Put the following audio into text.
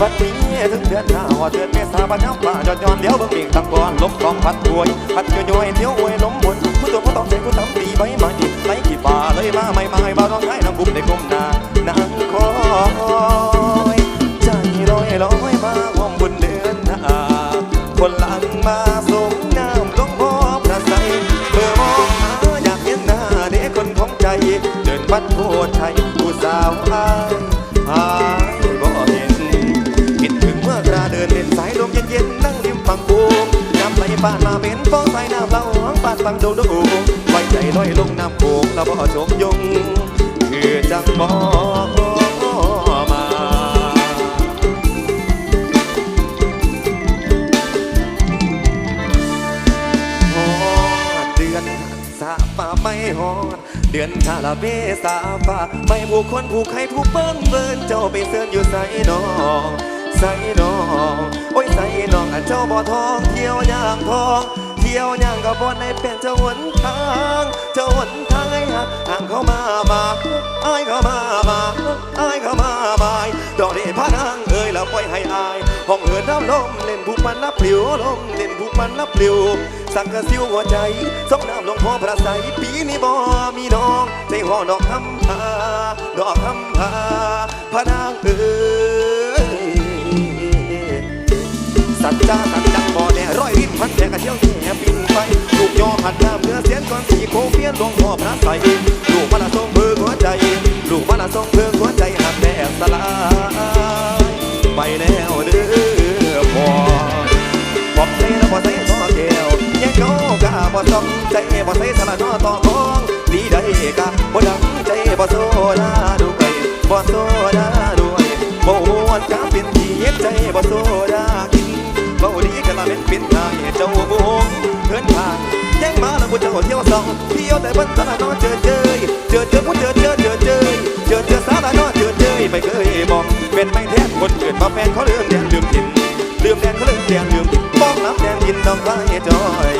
วันนี้ถึงเดือนหน้าว่าเดือนเมษาบันน้ำป่าจอดย้อนเดี๋ยวเบิ่งเองตั้งก่อนลบกองพัดรวยพัดย่อยๆเที่ยวอวยล้มบนผู้ตัวผู้ต้องใจผู้ทำตีใบไม้ไหลขี้ป่าเลยมาไม่มาให้บาร้องไห้น้ำบุบในกลมหน้านางคอยใจลอยลอยมาหอมบุญเดือนหน้าคนหลังมาส่งน้ำลงพอพระใสเมื่อมองหาอยากเห็นหน้าเด็กคนของใจ เดินบัดโพชัยผู้สาวอา น้านมาเป็นฟองใสน้ำเล่าหางผ่านฝั่งดงโดงไว้ใจลอยลงน้ำโขงแล้วบ่ชมยงคือจังบ่มาฮอดเดือนสาฟ้าไม่ฮอดเดือนชาลาเบสาฟ้าไม่ผู้คนผู้ใครผู้เปิ้งเบินเจ้าไปเสิร์นอยู่ใส่นอใส่นองโอ้ยใส่ นองอันเจ้าบ่อทองเที่ยวย่างทอง เที่ยวย่างก็บ่ในเป็นเจ้าหนทางเจ้าหนทางไอ้ห่างเข้ามามาไอ้เข้ามามาไอ้เข้ามามาดอกเดพานางเอ้ยแล้วปล่อยให้อายห้องเหินน้ำลมเล่นผู้มันรับปลิวลมเล่นผู้มันรับปลิวสังกะสิวหัวใจสองน้ำหลวงพ่อพระใสปีนี้บ่มีน้องในห้องดอกคำพาดอกคำพาพระนางเอ้ย สัจจาสัจจังบ่อแน่ร้อยริ้นพันแจกระเที่ยวแห่บินไปลูกยอหันน้ำเนื้อเสียนก่อนสีโคเพียนหลวงพ่อพระใสลูกมาละทรงเบิกหัวใจ ลูกมาละทรงเบิกหัวใจหักแตกสลายไปแล้วเด้อพ่อบอกใส่แล้วบ่ใส่ทอแก้วยังเขากะบ่ต้องใจบ่ใส่สละนอต่อมองดีได้กะบ่ดังใจบ่โซดาด้วยบ่โซดาด้วยบ่ม่วนกะเป็นที่เย็บใจบ่โซดา เบาดีกะละเม็นเป็นทางเจ้าบุงเดินทางยังมาแล้วบ่เจ้าเที่ยวสองเที่ยวแต่บนสละนอเจอเจอเจอเจอผู้เจอเจอเจอเจอเจอเจอสละนอเจอเจอไม่เคยมองเป็นไม่แท้คนเกิดมาแฟนเขาเรื่องแดนลืมถิ่นลืมแดนเขาเลื่อมแดนลืมบ้องรับแดนยินดอกไม้จอยน้อง